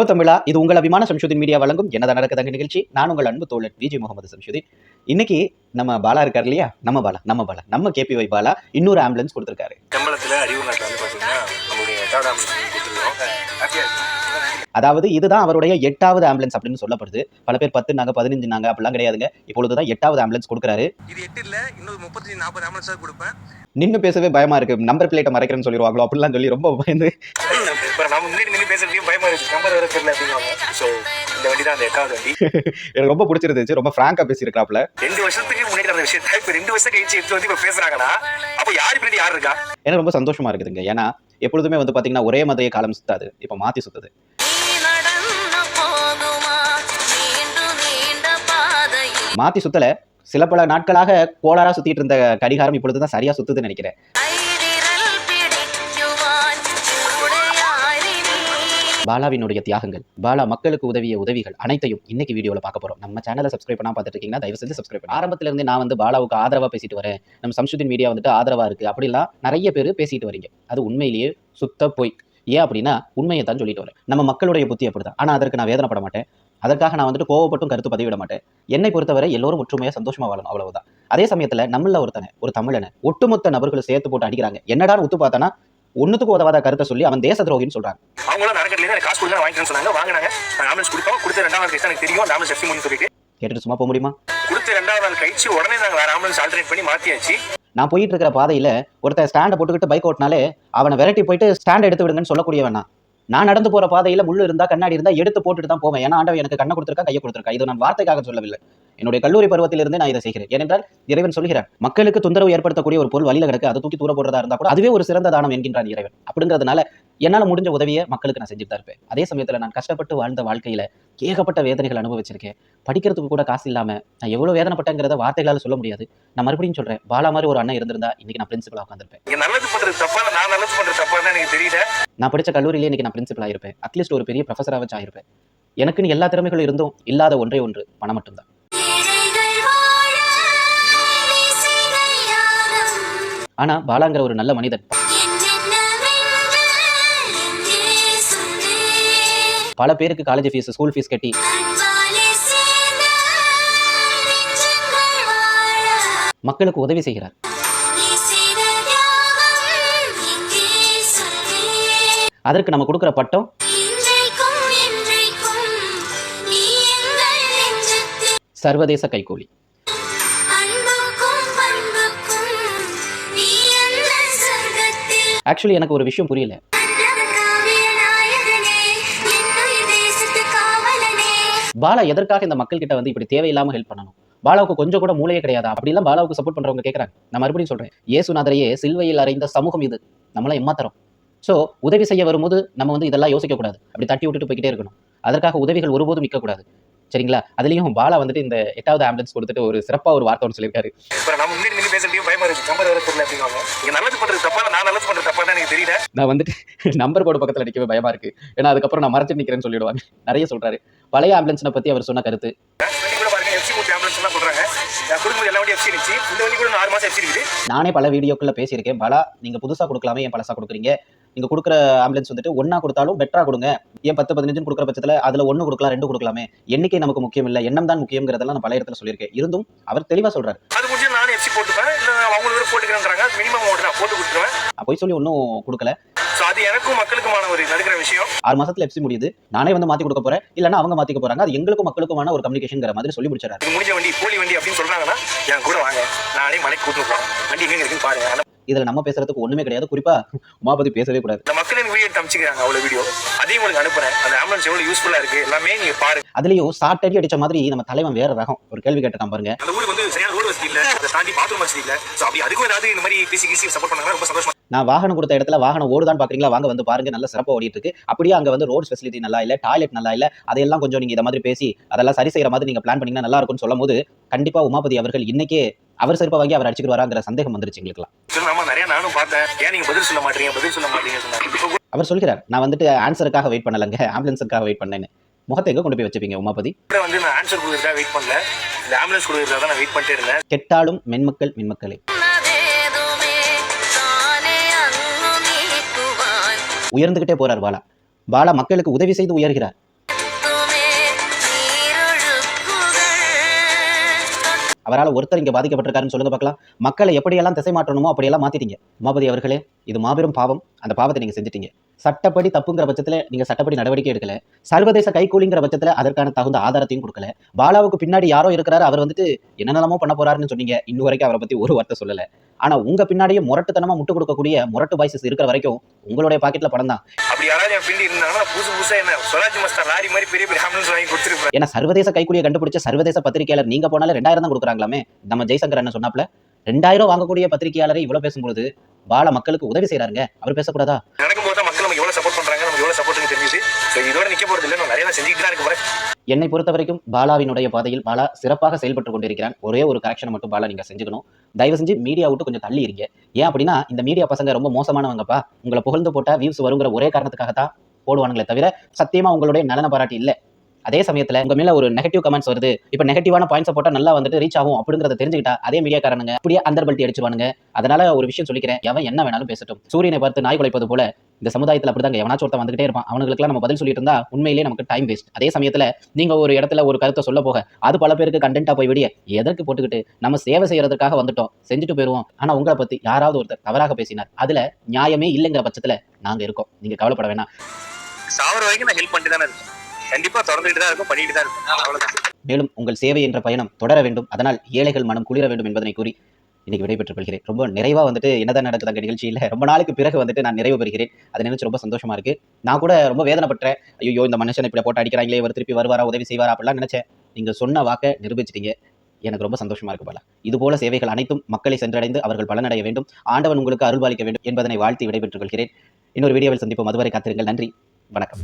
Hello தமிழா இது உங்கள் அபிமான சம்ஷுதீன் மீடியா வழங்கும் என்னதான் நடக்குதாங்க நிகழ்ச்சி. நான் உங்கள் அன்பு தோழர் விஜி முகமது சம்ஷுதீன். இன்னைக்கு நம்ம பாலா இருக்கார் இல்லையா? நம்ம பாலா நம்ம பாலா நம்ம கேபிஒய் பாலா இன்னொரு ஆம்புலன்ஸ் கொடுத்துருக்காரு. கம்பளத்தில் அறிவு நாட்டில் வந்து பார்த்தீங்கன்னா நம்மளுடைய தேர்ட் ஆம்புலன்ஸ் அதாவது இதுதான் அவருடைய எட்டாவது ஆம்புலன்ஸ் அப்படின்னு சொல்லப்படுது. பல பேர் பத்து நாங்க பதினஞ்சு நாங்க அப்படிலாம் கிடையாதுங்க. இப்பொழுதுதான் எட்டாவது ஆம்புலன்ஸ் கொடுக்குறாரு. இது எட்டு இல்லை இன்னும் முப்பத்தஞ்சு நாற்பது ஆம்புலன்ஸாக கொடுப்பேன். நின்னு பேசவே பயமா இருக்கு. நம்பர் பிளேட்டை மறைக்கிறேன்னு சொல்லிடுவாங்களோ அப்படிலாம் சொல்லி ரொம்ப பயந்து. நின்று தான் எனக்கு ரொம்ப பிடிச்சிருந்துச்சு. ரொம்ப ஃப்ராங்கா பேசியிருக்காப்ல ரெண்டு வருஷத்துக்கு முன்னாடி நடந்த விஷயத்த இப்போ ரெண்டு வருஷம் கழிச்சு எடுத்து வந்து இப்போ பேசுறாங்கன்னா அப்போ யார் பின்னாடி யார் இருக்கா? எனக்கு ரொம்ப சந்தோஷமா இருக்குதுங்க. ஏன்னா எப்பொழுதுமே வந்து பாத்தீங்கன்னா ஒரே மதைய காலம் சுத்தாது. இப்போ மாத்தி சுத்துது. மாத்தி சுத்தல. சில பல நாட்களாக கோளாரா சுத்திட்டு இருந்த கடிகாரம் இப்பொழுதுதான் சரியா சுத்துதுன்னு நினைக்கிறேன். கைவிரல் பிடிக்குவான் உடையாரி நீ பாலாவினுடைய தியாகங்கள் பாலா மக்களுக்கு உதவிய உதவிகள் அனைத்தையும் இன்னைக்கு வீடியோல பார்க்க போறோம். நம்ம சேனலை சப்ஸ்கிரைப் பண்ணா பார்த்துட்டு இருக்கீங்கன்னா தயவு செஞ்சு சப்ஸ்கிரைப் பண்ணி ஆரம்பத்துல இருந்து நான் வந்து பாலாவுக்கு ஆதரவா பேசிட்டு வரேன். நம்ம சம்சுதீன் மீடியா வந்துட்டு ஆதரவா இருக்கு அப்படிலாம் நிறைய பேர் பேசிட்டு வரீங்க. அது உண்மையிலேயே சுத்த போய். ஏன் அப்படின்னா உண்மையை தான் சொல்லிட்டு வரேன். நம்ம மக்களுடைய புத்தி அப்படிதான். ஆனா அதற்கு நான் வேதனைப்பட மாட்டேன். அதற்காக நான் வந்துட்டு கோவப்பட்டும் கருத்து பதிவிட மாட்டேன் என்னை பொறுத்தவரை எல்லோரும் ஒற்றுமையா சந்தோஷமா வாழணும் அவ்வளவுதான். அதே சமயத்துல நம்மள ஒருத்தனை ஒரு தமிழனை ஒட்டுமொத்த நபர்களை சேர்த்து போட்டு அடிக்கிறாங்க. என்னடான்னு உத்து பார்த்தானா ஒண்ணுத்துக்கு உதவாத கருத்தை சொல்லி அவன் தேச துரோகின்னு சொல்றாங்க. அவங்களாம் நடக்கிறதுல எனக்கு காசு கொடுங்க வாங்கிக்கிறேன்னு சொன்னாங்க. வாங்கினாங்க. ஆம்புலன்ஸ் கொடுத்தோம். கொடுத்த ரெண்டாவது கழிச்சு எனக்கு தெரியும். அந்த ஆம்புலன்ஸ் எஃப்சி முடியும் சொல்லிட்டு. கேட்டுட்டு சும்மா போக முடியுமா? கொடுத்த ரெண்டாவது நாள் கழிச்சு உடனே நாங்கள் வேற ஆம்புலன்ஸ் ஆல்டர்னேட் பண்ணி மாத்தியாச்சு. நான் போயிட்டு இருக்கிற பாதையில ஒருத்தன் ஸ்டாண்டை போட்டுக்கிட்டு பைக் ஓட்டினாலே அவனை விரட்டி போயிட்டு ஸ்டாண்ட் எடுத்து விடுங்கன்னு சொல்லக்கூடியவன் நான். நான் நடந்து போற பாதையில முள்ளு இருந்தா கண்ணாடி இருந்தா எடுத்து போட்டுட்டு தான் போவேன். ஏன்னா ஆண்டவன் எனக்கு கண்ணை கொடுத்துருக்கா கையை கொடுத்துருக்கா. இது நான் வார்த்தைக்காக சொல்லவில்லை. என்னுடைய கல்லூரி பருவத்திலிருந்து நான் இதை செய்கிறேன். ஏனென்றால் இறைவன் சொல்கிறார் மக்களுக்கு தொந்தரவு ஏற்படுத்தக்கூடிய ஒரு பொருள் வழியில கிடக்கு. அதை தூக்கி தூர போடுறதா இருந்தா கூட அதுவே ஒரு சிறந்த தானம் என்கின்றான் இறைவன். அப்படிங்கிறதுனால என்னால முடிஞ்ச உதவியை மக்களுக்கு நான் செஞ்சுட்டு தான் இருப்பேன். அதே சமயத்துல நான் கஷ்டப்பட்டு வாழ்ந்த வாழ்க்கையில ஏகப்பட்ட வேதனைகள் அனுபவிச்சிருக்கேன். படிக்கிறதுக்கு கூட காசு இல்லாம நான் எவ்வளவு வேதனைப்பட்டேங்கிறத வார்த்தைகளால சொல்ல முடியாது. நான் மறுபடியும் சொல்றேன் பாலா மாதிரி ஒரு அண்ணன் இருந்திருந்தா இன்னைக்கு நான் பிரின்சிபலா உட்காந்துருப்பேன் நல்லது பண்றது தப்பா நான் நல்லது பண்றது தப்பா தான் எனக்கு தெரியல. நான் படிச்ச கல்லூரியிலே இன்னைக்கு நான் பிரின்சிபல் ஆயிருப்பேன். அட்லீஸ்ட் ஒரு பெரிய ப்ரொஃபஸரா வச்சு ஆயிருப்பேன் எனக்குன்னு எல்லா திறமைகளும் இருந்தும் இல்லாத ஒன்றே ஒன்று பணம் மட்டும்தான். ஏழைகள் வாழ நீ செய்த யாகம் ஆனா பாலாங்கிற ஒரு நல்ல மனிதன் பல பேருக்கு காலேஜ் ஃபீஸ் ஸ்கூல் ஃபீஸ் கட்டி. மக்களுக்கு உதவி செய்கிறார். அதற்கு நம்ம கொடுக்குற பட்டம் சர்வதேச கைகூலி. ஆக்சுவலி எனக்கு ஒரு விஷயம் புரியல. பாலா எதற்காக இந்த மக்கள் கிட்ட வந்து இப்படி தேவையில்லாம ஹெல்ப் பண்ணணும்? பாலாவுக்கு கொஞ்சம் கூட மூளையே கிடையாதா. அப்படிலாம் பாலாவுக்கு சப்போர்ட் பண்றவங்க கேட்கறாங்க நான் மறுபடியும் சொல்றேன். இயேசுநாதரையே சில்வையில் அறைந்த சமூகம் இது. நம்மளாம் எம்மாத்தரம் ஸோ உதவி செய்ய வரும்போது நம்ம வந்து இதெல்லாம் யோசிக்க கூடாது அப்படி தட்டி விட்டுட்டு போய்கிட்டே இருக்கணும். அதற்காக உதவிகள் ஒருபோதும் நிற்கக்கூடாது சரிங்களா? அதுலயும் பாலா வந்துட்டு இந்த எட்டாவது ஆம்புலன்ஸ் கொடுத்துட்டு ஒரு சிறப்பா ஒரு வார்த்தை ஒன்று சொல்லியிருக்காரு. நம்ம முன்னாடி நின்று பேசுறதையும் பயமா இருக்கு. நம்பர் வேற தெரியல அப்படிங்குவாங்க நீங்க நல்லது பண்றது தப்பா நான் நல்லது பண்றது தப்பா எனக்கு தெரியல. நான் வந்துட்டு நம்பர் போர்டு பக்கத்துல நிற்கவே பயமா இருக்கு. ஏன்னா அதுக்கப்புறம் நான் மறைச்சு நிக்கிறேன்னு சொல்லிடுவாங்க. நிறைய சொல்றாரு. பழைய ஆம்புலன்ஸை பத்தி அவர் சொன்ன கருத்து. நானே பல வீடியோக்குள்ள பேசியிருக்கேன். பாலா நீங்க புதுசா கொடுக்கலாமே ஏன் பழசா கொடுக்குறீங்க? நீங்க கொடுக்குற ஆம்புலன்ஸ் வந்துட்டு ஒண்ணா கொடுத்தாலும் பெட்டரா கொடுங்க. ஏன் பத்து பதினஞ்சு கொடுக்குற பட்சத்துல அதுல ஒண்ணு கொடுக்கலாம் ரெண்டு கொடுக்கலாமே. எண்ணிக்கை நமக்கு முக்கியம் இல்ல. எண்ணம் தான் முக்கியங்கிறதெல்லாம் நான் பல இடத்துல சொல்லியிருக்கேன். இருந்தும் அவர் தெளிவா சொல்றாரு. அது முடிஞ்சு நானும் எஃப்சி போட்டுப்பேன். இல்லை அவங்களுக்கு வேற போட்டுக்கிறேன்றாங்க. மினிமம் நான் போட்டு கொடுத்துருவேன். போய் சொல்லி ஒன்றும் கொடுக்கல. அது எனக்கும் மக்களுக்குமான ஒரு நடுக்கிற விஷயம். ஆறு மாசத்துல எஃப்சி முடியுது. நானே வந்து மாத்தி கொடுக்க போறேன். இல்லைன்னா அவங்க மாத்திக்க போறாங்க. அது எங்களுக்கும் மக்களுக்குமான ஒரு கம்யூனிகேஷன்ங்கிற மாதிரி சொல்லி முடிச்சாரு முடிஞ்ச வண்டி போலி வண்டி அப்படின்னு சொல்றாங்கன்னா என் கூட வாங்க. நானே மலைக்கு கூட்டு போறேன். வண்டி எங்க இருக்குன்னு பாருங்க. இதுல நம்ம பேசுறதுக்கு ஒண்ணுமே கிடையாது. குறிப்பா உமாபதி பேசவே கூடாது. இந்த மக்கள் எனக்கு வீடியோ எடுத்து அமைச்சுக்கிறாங்க அவ்வளவு வீடியோ அதையும் உங்களுக்கு அனுப்புறேன். அந்த ஆம்புலன்ஸ் எவ்வளவு யூஸ்ஃபுல்லா இருக்கு எல்லாமே நீங்க பாருங்க. அதுலயும் ஸ்டார்ட் அடி அடிச்ச மாதிரி நம்ம தலைவன் வேற ரகம். ஒரு கேள்வி கேட்டிருக்கான் பாருங்க. அந்த ஊருக்கு வந்து சரியான ரோடு வசதி இல்ல அதை தாண்டி பாத்ரூம் வசதி இல்ல. ஸோ அப்படி அதுக்கும் ஏதாவது இந்த மாதிரி பிசி கிசி சப்போர்ட் பண்ணாங்கன்னா ரொம்ப சந்தோஷமா நான் வாகனம் கொடுத்த இடத்துல வாகனம் ஓடுதான் பாக்குறீங்களா? வாங்க வந்து பாருங்க. நல்ல சிறப்பா ஓடிட்டு இருக்கு அப்படியே அங்க வந்து ரோட் ஃபெசிலிட்டி நல்லா இல்ல டாய்லெட் நல்லா இல்ல அதையெல்லாம் கொஞ்சம் நீங்க இத மாதிரி பேசி அதெல்லாம் சரி செய்யற மாதிரி நீங்க பிளான் பண்ணீங்கன்னா நல்லா இருக்கும்னு சொல்லும் போது கண்டிப்பா உமாபதி அவர்கள் இன்னைக்கே அவர் செருப்பை வாங்கி அவர் அடிச்சுட்டு வராங்கிற சந்தேகம் வந்துருச்சு எங்களுக்குலாம் நிறைய நானும் பார்த்தேன். ஏன் நீங்க பதில் சொல்ல மாட்டீங்க? பதில் சொல்ல மாட்டீங்க அவர் சொல்கிறார் நான் வந்துட்டு ஆன்சருக்காக வெயிட் பண்ணலங்க. ஆம்புலன்ஸுக்காக வெயிட் பண்ணேன்னு. முகத்தை எங்க கொண்டு போய் வச்சுப்பீங்க உமாபதி? வந்து நான் ஆன்சர் கொடுக்குறதா வெயிட் பண்ணல. இந்த ஆம்புலன்ஸ் கொடுக்குறதா தான் நான் வெயிட் பண்ணிட்டே இருந்தேன். கெட்டாலும் மென்மக்கள் மின்மக்களே. உயர்ந்துகிட்டே போறார் பாலா. பாலா மக்களுக்கு உதவி செய்து உயர்கிறார். அவரால் ஒருத்தர் இங்கே பாதிக்கப்பட்டிருக்காருன்னு சொல்லுங்க பார்க்கலாம். மக்களை எப்படியெல்லாம் திசை மாற்றணுமோ அப்படியெல்லாம் மாற்றிட்டீங்க உமாபதி அவர்களே இது மாபெரும் பாவம். அந்த பாவத்தை நீங்கள் செஞ்சிட்டீங்க. சட்டப்படி தப்புங்கிற பட்சத்தில் நீங்கள் சட்டப்படி நடவடிக்கை எடுக்கல. சர்வதேச கைகூலிங்கிற பட்சத்தில் அதற்கான தகுந்த ஆதாரத்தையும் கொடுக்கல. பாலாவுக்கு பின்னாடி யாரோ இருக்கிறாரு அவர் வந்துட்டு என்னென்னமோ பண்ண போறாருன்னு சொன்னீங்க. இன்னும் வரைக்கும் அவரை பற்றி ஒரு வார்த்தை சொல்லலை. ஆனால் உங்கள் பின்னாடியே முரட்டுத்தனமாக முட்டு கொடுக்கக்கூடிய முரட்டு வாய்ஸஸ் இருக்கிற வரைக்கும் உங்களுடைய பாக்கெட்டில் படம் தான் அப்படி யாராவது என் பின்னாடி இருந்தாங்கன்னா புதுசு புதுசா என்ன சொராஜ் மஸ்தா லாரி மாதிரி பெரிய பெரிய ஆம்புலன்ஸ் வாங்கி கொடுத்துருப்பேன். ஏன்னா சர்வதேச கைக்கூலியை கண்டுபிடிச்ச சர்வதேச பத்திரிகையாளர் நீங்க போனாலும் ரெண்டாயிரம் தான் கொடுக்குறாங்களாமே? நம்ம ஜெய்சங்கர் என்ன சொன்னாப்ல ரெண்டாயிரம் வாங்கக்கூடிய பத்திரிகையாளரை இவ்வளவு பேசும்பொழுது பால மக்களுக்கு உதவி செய்றாருங்க. அவர் பேசக்கூடாதா? நடக்கும்போது மக்கள் நமக்கு எவ்வளவு சப்போர்ட் பண்றாங்க நமக்கு எவ்வளவு சப்போர்ட் தெரிஞ்சுது ஸோ இதோட நிக்க போறது இல்லை நான் நிறைய செஞ்சுக்கிட்டு தான் இருக்க போறேன். என்னை பொறுத்த வரைக்கும் பாலாவினுடைய பாதையில் பாலா சிறப்பாக செயல்பட்டு கொண்டிருக்கிறான். ஒரே ஒரு கரெக்ஷனை மட்டும் பாலா நீங்கள் செஞ்சுக்கணும். தயவு செஞ்சு மீடியா விட்டு கொஞ்சம் தள்ளி இருங்க ஏன் அப்படின்னா இந்த மீடியா பசங்க ரொம்ப மோசமானவங்கப்பா. உங்களை புகழ்ந்து போட்டால் வியூஸ் வருங்கிற ஒரே காரணத்துக்காக தான் போடுவானுங்களே தவிர சத்தியமாக உங்களுடைய நலன பாராட்டி இல்லை. அதே சமயத்துல உங்க மேல ஒரு நெகட்டிவ் கமெண்ட்ஸ் வருது. இப்ப நெகட்டிவான பாயிண்ட்ஸ் போட்டா நல்லா வந்துட்டு ரீச் ஆகும் அப்படிங்கறத தெரிஞ்சுக்கிட்டா அதே மீடியாக்காரனுங்க அப்படியே அந்தர் பல்ட்டி அடிச்சுவானுங்க அதனால ஒரு விஷயம் சொல்லிக்கிறேன். எவன் என்ன வேணாலும் பேசட்டும். சூரியனை பார்த்து நாய் குலைப்பது போல இந்த சமுதாயத்தில் அப்படிதாங்க. எவனாச்சும் ஒருத்தன் வந்துகிட்டே இருப்பான். அவனுங்களுக்குலாம் நம்ம பதில் சொல்லிட்டு இருந்தா உண்மையிலேயே நமக்கு டைம் வேஸ்ட் அதே சமயத்துல நீங்க ஒரு இடத்துல ஒரு கருத்தை சொல்ல போக அது பல பேருக்கு கண்டென்ட்டா போய் விடிய எதற்கு போட்டுக்கிட்டு நம்ம சேவை செய்யறதுக்காக வந்துட்டோம் செஞ்சுட்டு போயிருவோம். ஆனா உங்களை பத்தி யாராவது ஒருத்தர் தவறாக பேசினார். அதுல நியாயமே இல்லைங்கிற பட்சத்துல நாங்க இருக்கோம். நீங்க கவலைப்பட வேணாம். சாவர வரைக்கும் நான் ஹெல்ப் பண்ணிட்டு தானே இருக்கேன். கண்டிப்பா தொடர்ந்துட்டு தான் இருக்கும் பண்ணிட்டு தான் இருக்கும். அவ்வளவுதான். மேலும் உங்கள் சேவை என்ற பயணம் தொடர வேண்டும். அதனால் ஏழைகள் மனம் குளிர வேண்டும் என்பதனை கூறி இன்னைக்கு விடைபெற்றுக் கொள்கிறேன். ரொம்ப நிறைவா வந்துட்டு என்னதான் நடக்குது அங்க நிகழ்ச்சியில் ரொம்ப நாளுக்கு பிறகு வந்துட்டு நான் நிறைவு பெறுகிறேன். அதை நினைச்சு ரொம்ப சந்தோஷமா இருக்கு. நான் கூட ரொம்ப வேதனைப்பட்டேன். ஐயோ இந்த மனுஷன் இப்படி போட்டு அடிக்கிறாங்களே இவர் திருப்பி வருவாரா உதவி செய்வாரா அப்படிலாம் நினைச்சேன். நீங்க சொன்ன வாக்கை நிரூபிச்சிட்டீங்க. எனக்கு ரொம்ப சந்தோஷமா இருக்கு பாலா. இது போல சேவைகள் அனைத்தும் மக்களை சென்றடைந்து அவர்கள் பலனடைய வேண்டும். ஆண்டவன் உங்களுக்கு அருள்பாலிக்க வேண்டும் என்பதனை வாழ்த்தி விடைபெற்றுக் கொள்கிறேன். இன்னொரு வீடியோவில் சந்திப்போம். அதுவரை காத்திருங்கள். நன்றி. வணக்கம்.